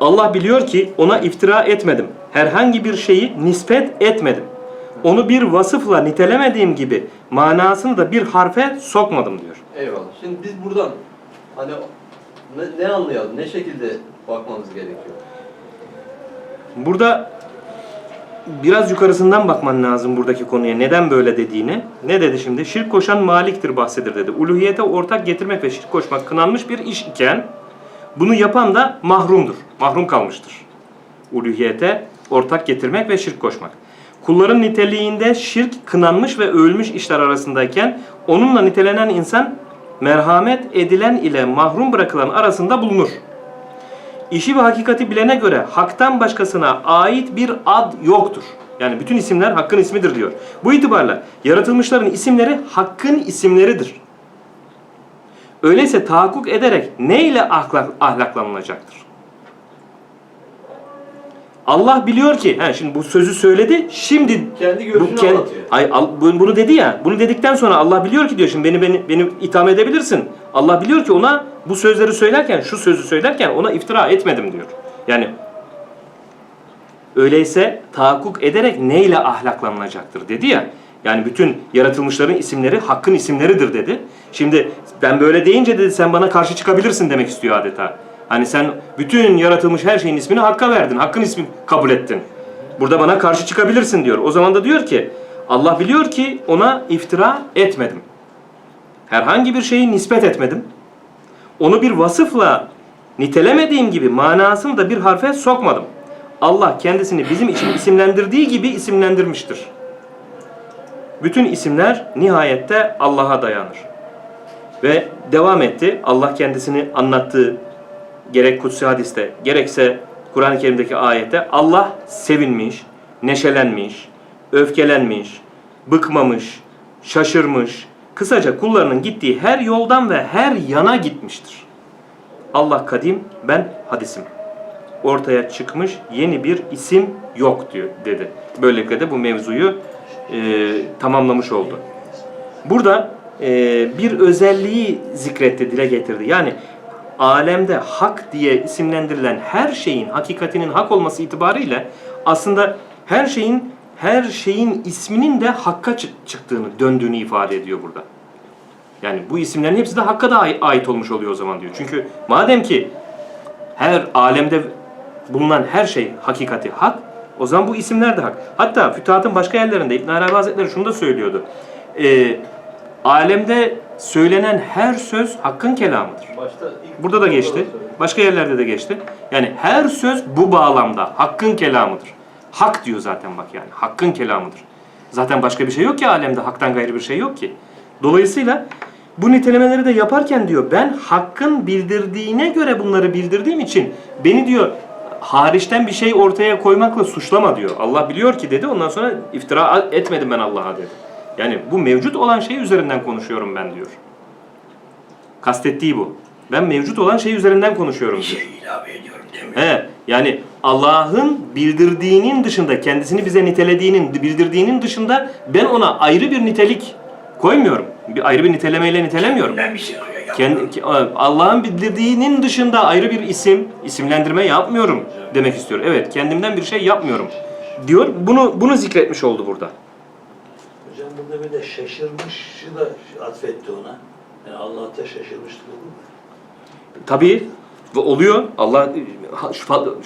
Allah biliyor ki ona iftira etmedim. Herhangi bir şeyi nispet etmedim. Onu bir vasıfla nitelemediğim gibi manasını da bir harfe sokmadım diyor. eyvallah. Şimdi biz buradan hani ne, ne anlayalım, ne şekilde bakmamız gerekiyor? Burada biraz yukarısından bakman lazım buradaki konuya. Neden böyle dediğini. Ne dedi şimdi? Şirk koşan maliktir bahsedir dedi. Uluhiyete ortak getirmek ve şirk koşmak kınanmış bir iş iken bunu yapan da mahrumdur. Mahrum kalmıştır. Uluhiyete ortak getirmek ve şirk koşmak. Kulların niteliğinde şirk kınanmış ve övülmüş işler arasındayken onunla nitelenen insan merhamet edilen ile mahrum bırakılan arasında bulunur. İşi ve hakikati bilene göre haktan başkasına ait bir ad yoktur. Yani bütün isimler hakkın ismidir diyor. Bu itibarla yaratılmışların isimleri hakkın isimleridir. Öyleyse tahakkuk ederek ne ile ahlak, ahlaklanılacaktır? Allah biliyor ki, he şimdi bu sözü söyledi, şimdi Kendi görüşünü bu kend- anlatıyor. Ay, al- bu- bunu dedi ya, bunu dedikten sonra Allah biliyor ki diyor, şimdi beni beni beni itham edebilirsin. Allah biliyor ki ona bu sözleri söylerken, şu sözü söylerken ona iftira etmedim diyor. Yani öyleyse tahakkuk ederek neyle ahlaklanılacaktır dedi ya. Yani bütün yaratılmışların isimleri hakkın isimleridir dedi. Şimdi ben böyle deyince dedi sen bana karşı çıkabilirsin demek istiyor adeta. Hani sen bütün yaratılmış her şeyin ismini hakka verdin. Hakkın ismini kabul ettin. Burada bana karşı çıkabilirsin diyor. O zaman da diyor ki Allah biliyor ki ona iftira etmedim. Herhangi bir şeyi nispet etmedim. Onu bir vasıfla nitelemediğim gibi manasını da bir harfe sokmadım. Allah kendisini bizim için isimlendirdiği gibi isimlendirmiştir. Bütün isimler nihayette Allah'a dayanır. Ve devam etti. Allah kendisini anlattığı gerek kutsi hadiste gerekse Kur'an-ı Kerim'deki ayette Allah sevinmiş, neşelenmiş, öfkelenmiş, bıkmamış, şaşırmış, kısaca kullarının gittiği her yoldan ve her yana gitmiştir. Allah kadim, ben hadisim. Ortaya çıkmış yeni bir isim yok diyor dedi. Böylelikle de bu mevzuyu e, tamamlamış oldu. Burada e, bir özelliği zikretti, dile getirdi. Yani alemde hak diye isimlendirilen her şeyin hakikatinin hak olması itibariyle aslında her şeyin her şeyin isminin de hakka çık- çıktığını, döndüğünü ifade ediyor burada. Yani bu isimlerin hepsi de hakka da ai- ait olmuş oluyor o zaman diyor. Çünkü madem ki her alemde bulunan her şey hakikati hak, o zaman bu isimler de hak. Hatta Fütuhat'ın başka yerlerinde İbn Arabi Hazretleri şunu da söylüyordu. Ee, alemde söylenen her söz hakkın kelamıdır. Başta Burada da geçti. Başka yerlerde de geçti. Yani her söz bu bağlamda hakkın kelamıdır. Hak diyor zaten bak yani. Hakkın kelamıdır. Zaten başka bir şey yok ki alemde. Haktan gayrı bir şey yok ki. Dolayısıyla bu nitelemeleri de yaparken diyor ben hakkın bildirdiğine göre bunları bildirdiğim için beni diyor hariçten bir şey ortaya koymakla suçlama diyor. Allah biliyor ki dedi. Ondan sonra iftira etmedim ben Allah'a dedi. Yani bu mevcut olan şey üzerinden konuşuyorum ben diyor. Kastettiği bu. Ben mevcut olan şey üzerinden konuşuyorum diyor. şey ilave ediyorum demiyor. He, yani Allah'ın bildirdiğinin dışında, kendisini bize nitelediğinin, bildirdiğinin dışında ben ona ayrı bir nitelik koymuyorum. Bir ayrı bir nitelemeyle nitelemiyorum. Ben bir şey yapıyorum. Ki- Allah'ın bildirdiğinin dışında ayrı bir isim, isimlendirme yapmıyorum demek istiyor. Evet, kendimden bir şey yapmıyorum diyor. Bunu bunu zikretmiş oldu burada. Hocam burada bir de şaşırmışı da atfetti ona. Yani Allah da şaşırmıştır olur mu? Tabii oluyor. Allah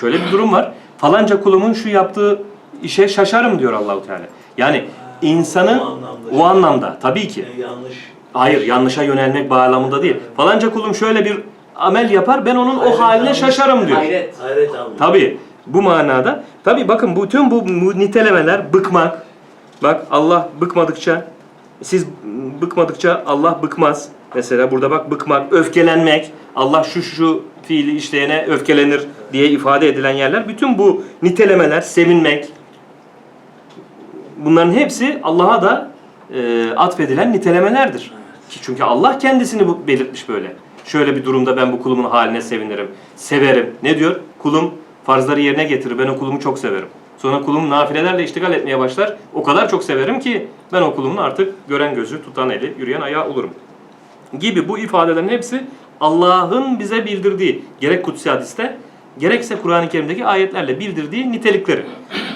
şöyle bir durum var. Falanca kulumun şu yaptığı işe şaşarım diyor Allahu Teala. Yani insanın O anlamda. o anlamda tabii ki. Yani yanlış. Hayır, yanlışa yönelmek bağlamında değil. Falanca kulum şöyle bir amel yapar, ben onun o Hayret haline anlamı. şaşarım diyor. Hayret. Hayret almış. Tabii bu manada. Tabii bakın bütün bu bu nitelemeler bıkmak. Bak Allah bıkmadıkça siz bıkmadıkça Allah bıkmaz. Mesela burada bak bıkmak, öfkelenmek. Allah şu şu fiili işleyene öfkelenir diye ifade edilen yerler. Bütün bu nitelemeler, sevinmek. Bunların hepsi Allah'a da e, atfedilen nitelemelerdir. Ki Çünkü Allah kendisini bu belirtmiş böyle. Şöyle bir durumda ben bu kulumun haline sevinirim, severim. Ne diyor? Kulum farzları yerine getirir. Ben o kulumu çok severim. Sonra kulum nafilelerle iştigal etmeye başlar. O kadar çok severim ki ben o kulumun artık gören gözü, tutan eli, yürüyen ayağı olurum. Gibi bu ifadelerin hepsi Allah'ın bize bildirdiği gerek kutsi hadiste gerekse Kur'an-ı Kerim'deki ayetlerle bildirdiği nitelikleri.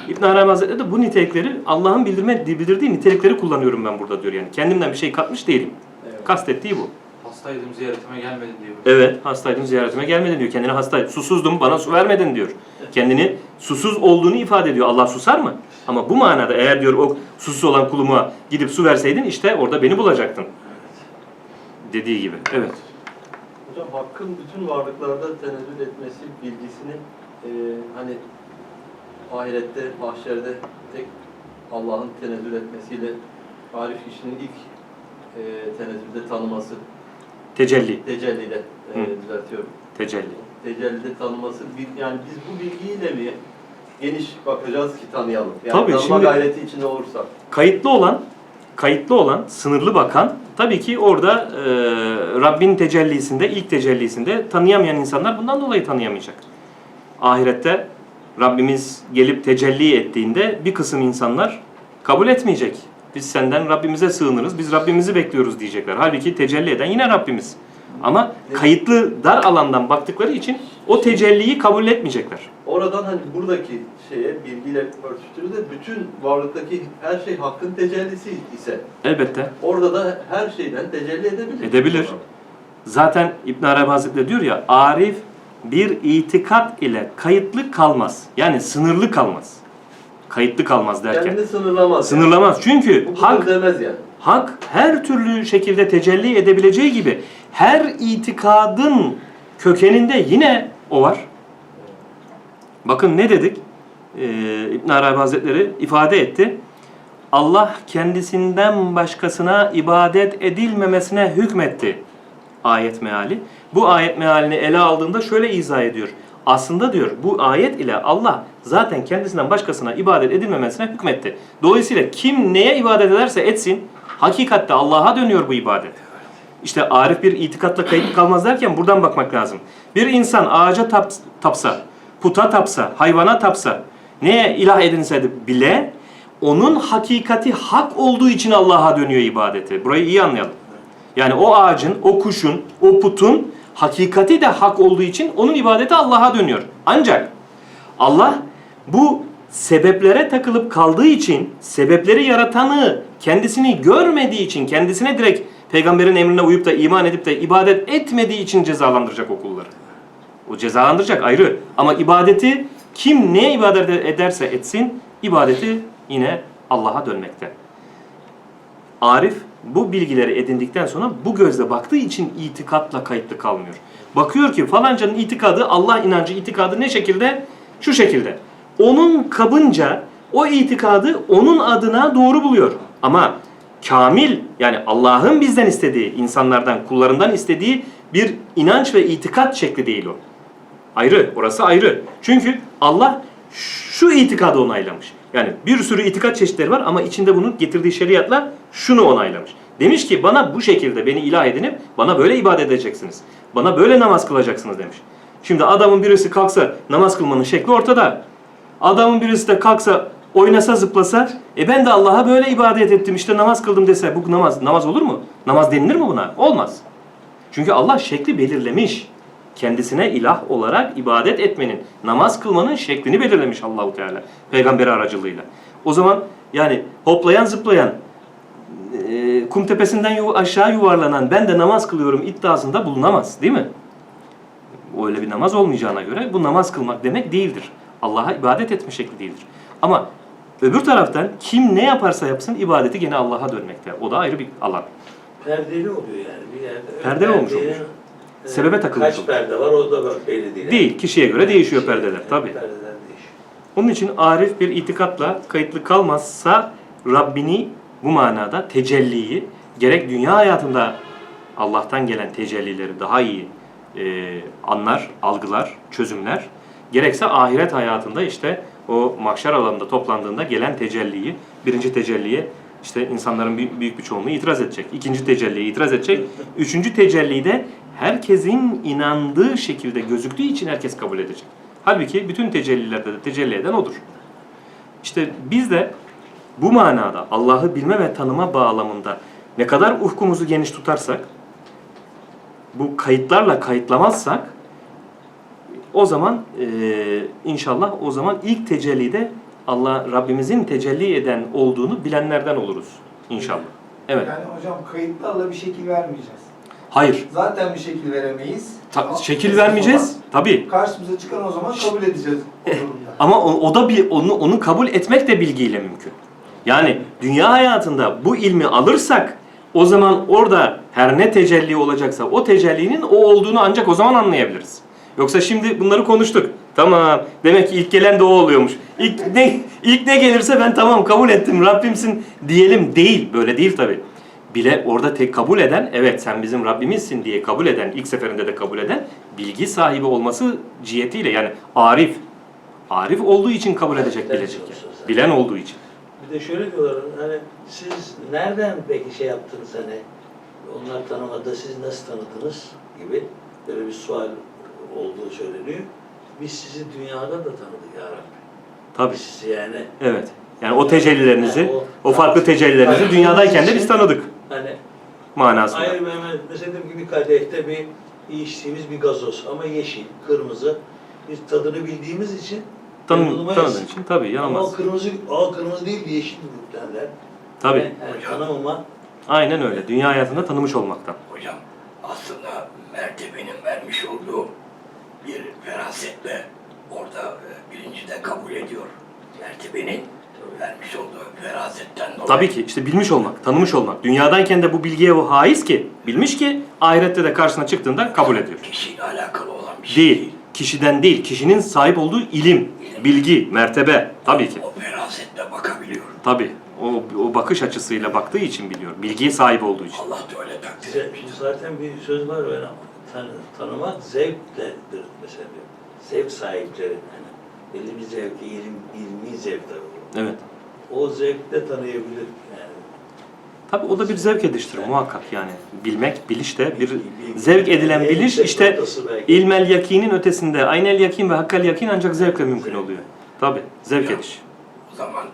İbn Arabi Hazretleri de bu nitelikleri Allah'ın bildirme, bildirdiği nitelikleri kullanıyorum ben burada diyor yani. Kendimden bir şey katmış değilim. Kastettiği bu. Hastaydım ziyaretime gelmedin diyor. Evet, hastaydım ziyaretime gelmedin diyor. Kendine hasta, susuzdum bana su vermedin diyor. Kendini susuz olduğunu ifade ediyor. Allah susar mı? Ama bu manada eğer diyor o susuz olan kuluma gidip su verseydin işte orada beni bulacaktın. Dediği gibi. Evet. Hocam hakkın bütün varlıklarda tenezzül etmesi bilgisini e, hani ahirette, mahşerde tek Allah'ın tenezzül etmesiyle Arif kişinin ilk e, tenezzülde tanıması, Tecelli. tecellide e, Hı. düzeltiyorum. Tecelli. Tecellide tanıması, bir- yani biz bu bilgiyle mi geniş bakacağız ki tanıyalım? Yani Tabii, tanıma şimdi- gayreti içinde olursak. Kayıtlı olan, kayıtlı olan, sınırlı bakan tabii ki orada e, Rabbin tecellisinde, ilk tecellisinde tanıyamayan insanlar bundan dolayı tanıyamayacak. Ahirette Rabbimiz gelip tecelli ettiğinde bir kısım insanlar kabul etmeyecek. Biz senden Rabbimize sığınırız, biz Rabbimizi bekliyoruz diyecekler. Halbuki tecelli eden yine Rabbimiz. Ama kayıtlı dar alandan baktıkları için o tecelliyi kabul etmeyecekler. Oradan hani buradaki şeye bilgiyle örtüştüğünde bütün varlıktaki her şey hakkın tecellisi ise Elbette orada da her şeyden tecelli edebilir. Edebilir. Zaten İbn Arabi Hazretleri diyor ya, arif bir itikat ile kayıtlı kalmaz. Yani sınırlı kalmaz. Kayıtlı kalmaz derken. Kendini sınırlamaz. Sınırlamaz. Çünkü Yani. Bu hak hak demez yani. hak her türlü şekilde tecelli edebileceği gibi her itikadın kökeninde yine o var. Bakın ne dedik? Ee, İbn Arabi Hazretleri ifade etti. Allah kendisinden başkasına ibadet edilmemesine hükmetti. Ayet meali. Bu ayet mealini ele aldığında şöyle izah ediyor. Aslında diyor bu ayet ile Allah zaten kendisinden başkasına ibadet edilmemesine hükmetti. Dolayısıyla kim neye ibadet ederse etsin hakikatte Allah'a dönüyor bu ibadet. İşte arif bir itikatla kayıtlı kalmaz derken buradan bakmak lazım. Bir insan ağaca taps- tapsa, puta tapsa, hayvana tapsa, neye ilah edinse bile onun hakikati hak olduğu için Allah'a dönüyor ibadeti. Burayı iyi anlayalım. Yani o ağacın, o kuşun, o putun hakikati de hak olduğu için onun ibadeti Allah'a dönüyor. Ancak Allah bu sebeplere takılıp kaldığı için, sebepleri yaratanı kendisini görmediği için, kendisine direkt peygamberin emrine uyup da iman edip de ibadet etmediği için cezalandıracak o kulları. O cezalandıracak ayrı. Ama ibadeti kim neye ibadet ederse etsin, ibadeti yine Allah'a dönmekte. Arif bu bilgileri edindikten sonra bu gözle baktığı için itikatla kayıtlı kalmıyor. Bakıyor ki falancanın itikadı, Allah inancı itikadı ne şekilde? Şu şekilde. Onun kabınca o itikadı onun adına doğru buluyor. Ama kamil yani Allah'ın bizden istediği, insanlardan, kullarından istediği bir inanç ve itikat şekli değil o. Ayrı, orası ayrı. Çünkü Allah şu itikadı onaylamış. Yani bir sürü itikat çeşitleri var ama içinde bunun getirdiği şeriatla şunu onaylamış. Demiş ki bana bu şekilde beni ilah edinip bana böyle ibadet edeceksiniz. Bana böyle namaz kılacaksınız demiş. Şimdi adamın birisi kalksa namaz kılmanın şekli ortada. Adamın birisi de kalksa oynasa zıplasa e ben de Allah'a böyle ibadet ettim işte namaz kıldım dese bu namaz namaz olur mu? Namaz denilir mi buna? Olmaz. Çünkü Allah şekli belirlemiş. Kendisine ilah olarak ibadet etmenin, namaz kılmanın şeklini belirlemiş Allahu Teala peygamberi aracılığıyla. O zaman yani hoplayan zıplayan e, kum tepesinden yu- aşağı yuvarlanan ben de namaz kılıyorum iddiasında bulunamaz değil mi? Öyle bir namaz olmayacağına göre bu namaz kılmak demek değildir. Allah'a ibadet etme şekli değildir. Ama öbür taraftan kim ne yaparsa yapsın ibadeti gene Allah'a dönmekte. O da ayrı bir alan. Perdeli oluyor yani bir yerde. Perdeli olmuş Perdenin, oluyor. e, Sebebe takılmış Kaç perde var o da belli değil. Değil, kişiye göre değişiyor Şey, perdeler tabii. Perdeler değişiyor. Onun için arif bir itikatla kayıtlı kalmazsa Rabbini bu manada tecelliyi gerek dünya hayatında Allah'tan gelen tecellileri daha iyi e, anlar, algılar, çözümler. Gerekse ahiret hayatında işte o mahşer alanında toplandığında gelen tecelliyi, birinci tecelliye işte insanların büyük bir çoğunluğu itiraz edecek. İkinci tecelliye itiraz edecek. Üçüncü tecelliyi de herkesin inandığı şekilde gözüktüğü için herkes kabul edecek. Halbuki bütün tecellilerde de tecelli eden odur. İşte biz de bu manada Allah'ı bilme ve tanıma bağlamında ne kadar ufkumuzu geniş tutarsak, bu kayıtlarla kayıtlamazsak, o zaman e, inşallah o zaman ilk tecellide Allah Rabbimizin tecelli eden olduğunu bilenlerden oluruz inşallah. Evet. Yani hocam kayıtlarla bir şekil vermeyeceğiz. Hayır. Zaten bir şekil veremeyiz. Ta- şekil vermeyeceğiz. Tabii. Karşımıza çıkan o zaman kabul edeceğiz o durumda. Ama o, o da bir onu onu kabul etmek de bilgiyle mümkün. Yani dünya hayatında bu ilmi alırsak o zaman orada her ne tecelli olacaksa o tecellinin o olduğunu ancak o zaman anlayabiliriz. Yoksa şimdi bunları konuştuk. Tamam. Demek ki ilk gelen de o oluyormuş. İlk ne ilk ne gelirse ben tamam kabul ettim. Rabbimsin diyelim değil. Böyle değil tabi. Bile orada tek kabul eden, evet sen bizim Rabbimizsin diye kabul eden, ilk seferinde de kabul eden bilgi sahibi olması cihetiyle yani arif. Arif olduğu için kabul edecek, bilecek. yani. Bilen olduğu için. Bir de şöyle diyorlar hani siz nereden peki şey yaptınız hani onlar tanımadı siz nasıl tanıdınız gibi böyle bir sual olduğu söyleniyor. Biz sizi dünyada da tanıdık ya Rabbi. Tabii. Biz sizi yani Evet. Yani o tecellilerinizi, Yani o- o farklı tecellilerinizi dünyadayken de biz tanıdık manasında. Hayır Mehmet, mesela bir kadehte bir içtiğimiz bir gazoz ama yeşil, kırmızı. Biz tadını bildiğimiz için Tanı, yanılmayız. tanıdığın için tabii Ama yanılmaz. o kırmızı, aa kırmızı değil yeşil muhtemelen. Tabii. Yani tanımama Aynen öyle. Dünya hayatında tanımış olmaktan. Hocam aslında mertebenin vermiş olduğu bir ferasetle orada e, bilinci de kabul ediyor. Mertebenin vermiş olduğu ferasetten dolayı. Tabii ki işte bilmiş olmak, tanımış olmak. Dünyadayken de bu bilgiye o haiz ki, bilmiş ki ahirette de karşısına çıktığında kabul ediyor. Kişiyle alakalı olan bir şey Değil. Kişiden değil, kişinin sahip olduğu ilim, bilgi, mertebe. Tabii ki. O ferasetle bakabiliyor. Tabii. O, o bakış açısıyla baktığı için biliyor. Bilgiye sahip olduğu için. Allah da öyle takdir etmiş. zaten bir söz var öyle tanı, tanımak zevkledir mesela. Zevk sahipleri yani. Belli bir zevki, ilim, ilmi zevk tabii. Evet. O zevkle tanıyabilir yani. Tabii o da bir zevk ediştir muhakkak yani. Bilmek, biliş de bir zevk edilen biliş işte ilmel yakinin ötesinde aynel yakin ve hakkal yakin ancak zevkle mümkün oluyor. Tabii zevk ediş. O zaman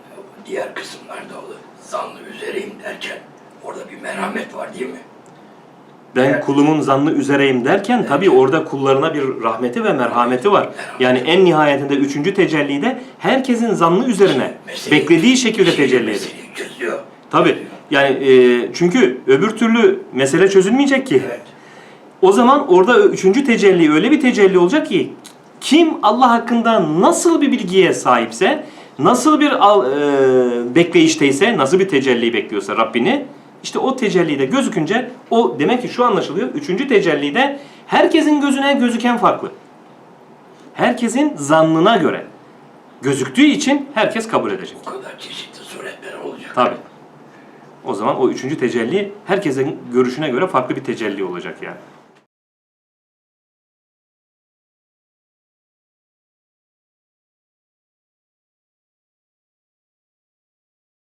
diğer kısımlarda olur. Zanlı üzereyim derken orada bir merhamet var değil mi? Ben kulumun zannı üzereyim derken tabii orada kullarına bir rahmeti ve merhameti var. Yani en nihayetinde üçüncü tecellide herkesin zannı üzerine beklediği şekilde tecelli ediyor. Tabii yani e, çünkü öbür türlü mesele çözülmeyecek ki. Evet. O zaman orada üçüncü tecelli öyle bir tecelli olacak ki kim Allah hakkında nasıl bir bilgiye sahipse, nasıl bir al, e, bekleyişteyse, nasıl bir tecelli bekliyorsa Rabbini, işte o tecellide gözükünce o demek ki şu anlaşılıyor. Üçüncü tecellide herkesin gözüne gözüken farklı. Herkesin zannına göre gözüktüğü için herkes kabul edecek. O kadar çeşitli suretler olacak. Tabi. O zaman o üçüncü tecelli herkesin görüşüne göre farklı bir tecelli olacak yani.